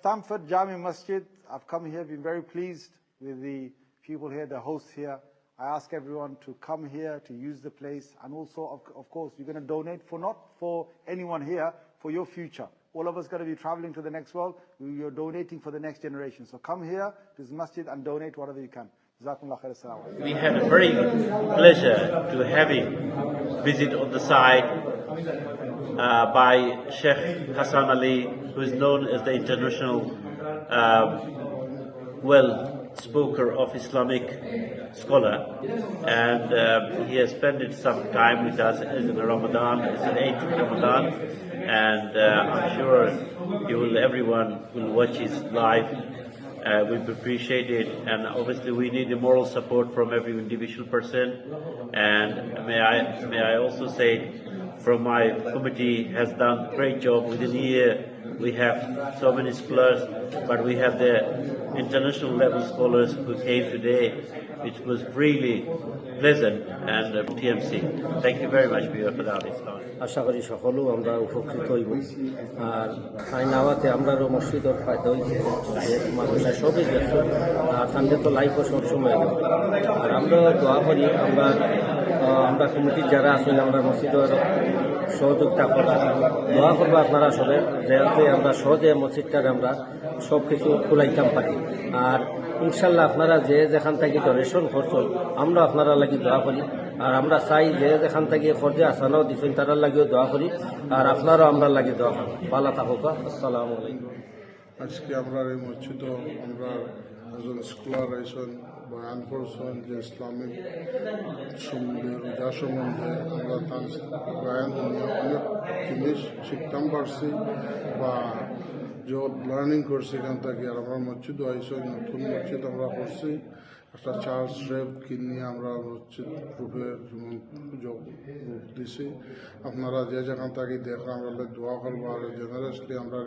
Stamford Jami Masjid. I've come here, been very pleased with the people here, the hosts here. I ask everyone to come here to use the place, and also, of, of course, you're going to donate for not for anyone here, for your future. All of us going to be traveling to the next world. You're donating for the next generation. So come here to this masjid and donate whatever you can. We had a very pleasure to having visit on the side uh, by Sheikh Hassan Ali, who is known as the international uh, well spoker of Islamic scholar, and uh, he has spent some time with us in Ramadan, it's an eighth Ramadan, and uh, I'm sure you will, everyone will watch his live uh, we appreciate it, and obviously we need the moral support from every individual person. And may I may I also say, from my committee has done great job within a year. We have so many scholars, but we have the international level scholars who came today, which was really pleasant and uh, TMC. Thank you very much for that. Islam. আশা করি সকলেও আমরা উপকৃত হইব আর আইনাওয়াতে আমরারও মসজিদর ফায়দা হয়েছে যে মানুষরা সবই ব্যস্ত আর সামনে তো লাইফও সবসময় আর আমরা দোয়া করি আমরা আমরা কমিটির যারা আছেন আমরা মসজিদের সহযোগিতা করা। দোয়া করব আপনারা সবে যাতে আমরা সহজে মসজিদটার আমরা সব কিছু খুলাইতাম পারি। আর ইনশাল্লাহ আপনারা যে যেখান থেকে ডোনেশন হয়, আমরা আপনারা লাগি দোয়া করি। আর আমরা চাই যে যেখান থেকে খরচে আসানাও দিচ্ছেন তারার লাগিও দোয়া করি। আর আপনারও আমরা লাগি দোয়া করি। ভালো থাকুক, আসসালামু আলাইকুম। আজকে আমরা এই মসজিদ আমরা একজন স্কলার বয়ান করছেন যে ইসলামিক সম্বন্ধে রোজা সম্বন্ধে আমরা তার বয়ান অনেক জিনিস শিখতাম পারছি বা যে লার্নিং করছি এখান থেকে আর আমরা মসজিদ আইসন নতুন মসজিদ আমরা করছি। একটা চার্জ রেপ কিনে আমরা মসজিদ রূপে যোগ দিছি। আপনারা যে যেখান থেকে দেখেন আমরা দোয়া করব। আর জেনারেসলি আমরা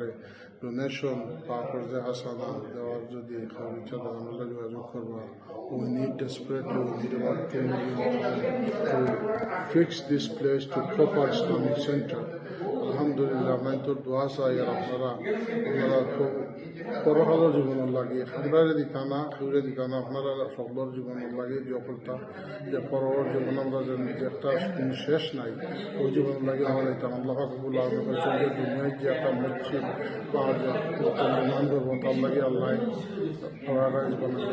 ডোনেশন বা কর্জে হাসানা দেওয়ার যদি খাওয়ার ইচ্ছা আমরা যোগাযোগ করব। need desperately, we need about 2 million to fix this place to proper Islamic center. আলহামদুলিল্লাহ আপনার তো দোয়া চাই আর আপনারা আপনারা খুব পরকালের জীবনের লাগে আমরা দিতা না সেউরে দিতা না আপনারা সকলের জীবনের লাগে যফলতা যে পরবর জীবন আমরা যে যে একটা শেষ নাই, ওই জীবন লাগে আমরা দিতাম আল্লাহ কাকুল সঙ্গে দুনিয়ায় যে একটা মসজিদ বা যে করব তার লাগে আল্লাহ প্যারাডাইজ বানাই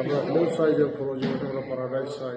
আমরা বহু চাই যে পুরো জীবনে আমরা প্যারাডাইজ চাই